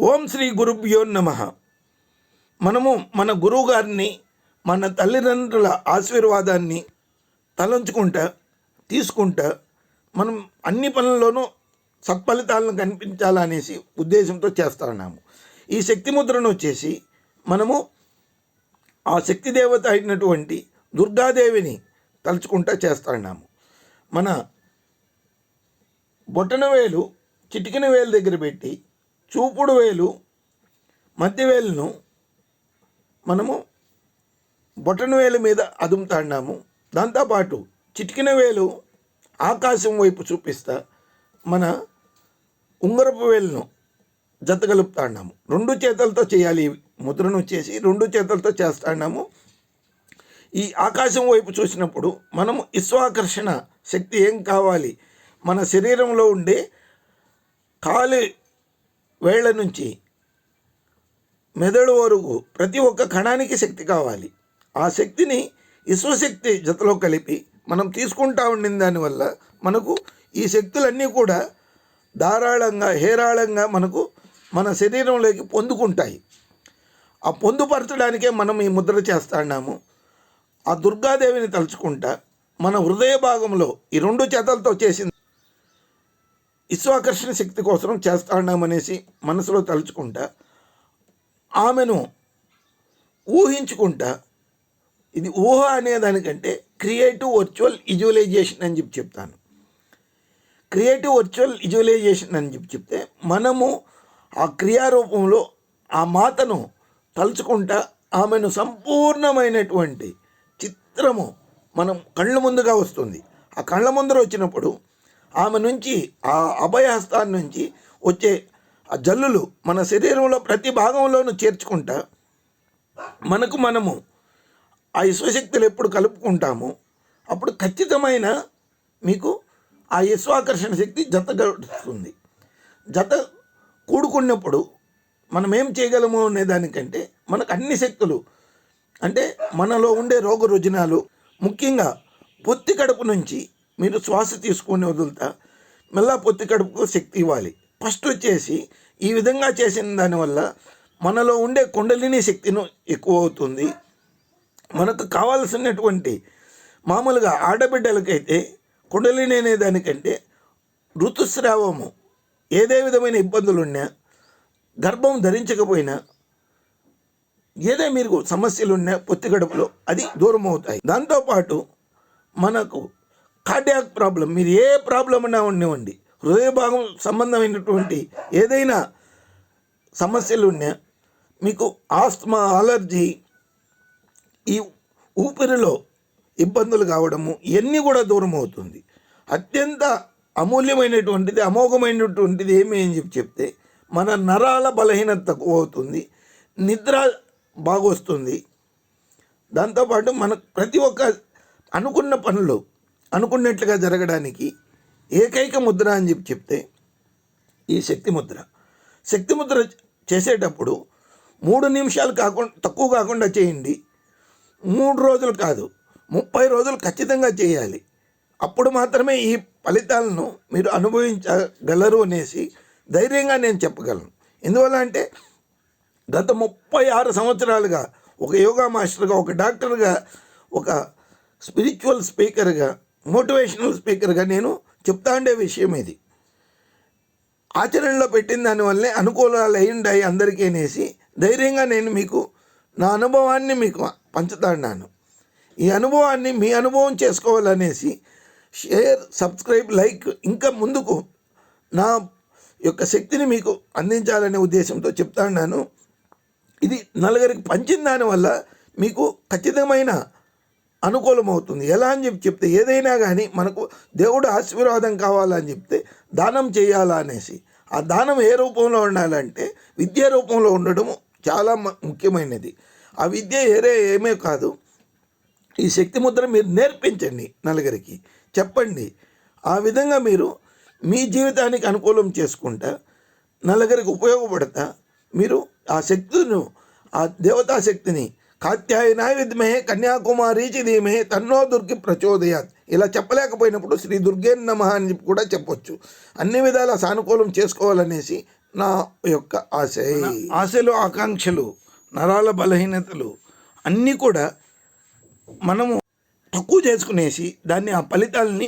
ఓం శ్రీ గురుభ్యో నమ. మనము మన గురువు గారిని మన తల్లిదండ్రుల ఆశీర్వాదాన్ని తలంచుకుంటా తీసుకుంటా మనం అన్ని పనుల్లోనూ సత్ఫలితాలను కనిపించాలనేసి ఉద్దేశంతో చేస్తున్నాము. ఈ శక్తి ముద్రను వచ్చేసి మనము ఆ శక్తి దేవత అయినటువంటి దుర్గాదేవిని తలుచుకుంటా చేస్తున్నాము. మన బొట్టన వేలు చిటికిన వేలు దగ్గర పెట్టి చూపుడు వేలు మధ్యవేలును మనము బొటన వేలు మీద అదుముతాడినాము దాంతోపాటు చిటికిన వేలు ఆకాశం వైపు చూపిస్తా మన ఉంగరపు వేలును జతగలుపుతాడినాము రెండు చేతులతో చేయాలి ముద్రను వచ్చేసి రెండు చేతులతో చేస్తాడినాము ఈ ఆకాశం వైపు చూసినప్పుడు మనము ఇస్వాకర్షణ శక్తి ఏం కావాలి? మన శరీరంలో ఉండే కాలి వేళ్ళ నుంచి మెదడు వరకు ప్రతి ఒక్క కణానికి శక్తి కావాలి. ఆ శక్తిని విశ్వశక్తి జతలో కలిపి మనం తీసుకుంటా ఉండిన దానివల్ల మనకు ఈ శక్తులన్నీ కూడా ధారాళంగా హేరాళంగా మనకు మన శరీరంలోకి పొందుకుంటాయి. ఆ పొందుపరచడానికే మనం ఈ ముద్ర చేస్తున్నాము ఆ దుర్గాదేవిని తలుచుకుంటా మన హృదయ భాగంలో ఈ రెండు చేతలతో చేసింది విశ్వాకర్షణ శక్తి కోసం చేస్తాడామనేసి మనసులో తలుచుకుంటా ఆమెను ఊహించుకుంటా ఇది ఊహ అనేదానికంటే క్రియేటివ్ వర్చువల్ విజువలైజేషన్ అని చెప్పి చెప్తాను. క్రియేటివ్ వర్చువల్ విజువలైజేషన్ అని చెప్పి చెప్తే మనము ఆ క్రియారూపంలో ఆ మాతను తలుచుకుంటా ఆమెను సంపూర్ణమైనటువంటి చిత్రము మనం కళ్ళ ముందుగా వస్తుంది. ఆ కళ్ళ ముందర వచ్చినప్పుడు ఆమె నుంచి ఆ అభయహస్తాన్ని నుంచి వచ్చే ఆ జల్లులు మన శరీరంలో ప్రతి భాగంలోనూ చేర్చుకుంటా మనకు మనము ఆ విశ్వశక్తులు ఎప్పుడు కలుపుకుంటాము అప్పుడు ఖచ్చితమైన మీకు ఆ విశ్వాకర్షణ శక్తి జతగడుస్తుంది జత కూడుకున్నప్పుడు మనం ఏం చేయగలము అనే దానికంటే మనకు అన్ని శక్తులు అంటే మనలో ఉండే రోగ రుజనాలు ముఖ్యంగా పొత్తి కడుపు నుంచి మీరు శ్వాస తీసుకొని వదులుతా మళ్ళా పొత్తి కడుపుకు శక్తి ఇవ్వాలి. ఫస్ట్ వచ్చేసి ఈ విధంగా చేసిన దానివల్ల మనలో ఉండే కుండలిని శక్తిను ఎక్కువ అవుతుంది. మనకు కావాల్సినటువంటి మామూలుగా ఆడబిడ్డలకైతే కుండలిని అనే దానికంటే ఋతుస్రావము ఏదే విధమైన ఇబ్బందులు ఉన్నా గర్భం ధరించకపోయినా ఏదే మీరు సమస్యలు ఉన్నా పొత్తి గడుపులో అది దూరం అవుతాయి దాంతోపాటు మనకు కార్డియాక్ ప్రాబ్లం మీరు ఏ ప్రాబ్లం ఉన్నా ఉండనివ్వండి. హృదయ భాగం సంబంధమైనటువంటి ఏదైనా సమస్యలు ఉన్నా మీకు ఆస్తమా అలర్జీ ఈ ఊపిరిలో ఇబ్బందులు కావడము ఇవన్నీ కూడా దూరం అవుతుంది. అత్యంత అమూల్యమైనటువంటిది అమోఘమైనటువంటిది ఏమి అని చెప్పి చెప్తే మన నరాల బలహీనత తక్కువ అవుతుంది నిద్ర బాగొస్తుంది. దాంతోపాటు మన ప్రతి ఒక్క అనుకున్న పనులు అనుకున్నట్లుగా జరగడానికి ఏకైక ముద్ర అని చెప్పి చెప్తే ఈ శక్తి ముద్ర. శక్తి ముద్ర చేసేటప్పుడు మూడు నిమిషాలు కాకుండా తక్కువ కాకుండా చేయండి. మూడు రోజులు కాదు ముప్పై రోజులు ఖచ్చితంగా చేయాలి. అప్పుడు మాత్రమే ఈ ఫలితాలను మీరు అనుభవించగలరు అనేసి ధైర్యంగా నేను చెప్పగలను. ఎందువల్ల అంటే గత ముప్పై ఆరు సంవత్సరాలుగా ఒక యోగా మాస్టర్గా ఒక డాక్టర్గా ఒక స్పిరిచువల్ స్పీకర్గా మోటివేషనల్ స్పీకర్గా నేను చెప్తా ఉండే విషయం ఇది. ఆచరణలో పెట్టిన దానివల్లే అనుకూలాలు అయ్యిండాయి అందరికీ అనేసి ధైర్యంగా నేను మీకు నా అనుభవాన్ని మీకు పంచుతాన్నాను. ఈ అనుభవాన్ని మీ అనుభవం చేసుకోవాలనేసి షేర్ సబ్స్క్రైబ్ లైక్ ఇంకా ముందుకు నా యొక్క శక్తిని మీకు అందించాలనే ఉద్దేశంతో చెప్తాను ఇది నలుగురికి పంచిన దానివల్ల మీకు ఖచ్చితమైన అనుకూలమవుతుంది. ఎలా అని చెప్పి చెప్తే ఏదైనా కానీ మనకు దేవుడు ఆశీర్వాదం కావాలని చెప్తే దానం చేయాలా అనేసి. ఆ దానం ఏ రూపంలో ఉండాలంటే విద్య రూపంలో ఉండడం చాలా ముఖ్యమైనది. ఆ విద్య ఏరే ఏమే కాదు ఈ శక్తి ముద్ర మీరు నేర్పించండి నలుగురికి. చెప్పండి ఆ విధంగా మీరు మీ జీవితానికి అనుకూలం చేసుకుంటా నలుగురికి ఉపయోగపడతా మీరు ఆ శక్తిను ఆ దేవతా శక్తిని కాత్యాయనాయ విద్మహే కన్యాకుమారీచి ధీమహే తన్నో దుర్గి ప్రచోదయాత్. ఇలా చెప్పలేకపోయినప్పుడు శ్రీ దుర్గే నమ అని చెప్పి కూడా చెప్పొచ్చు. అన్ని విధాల సానుకూలం చేసుకోవాలనేసి నా యొక్క ఆశ. ఆశలు ఆకాంక్షలు నరాల బలహీనతలు అన్నీ కూడా మనము తక్కువ చేసుకునేసి దాన్ని ఆ ఫలితాలని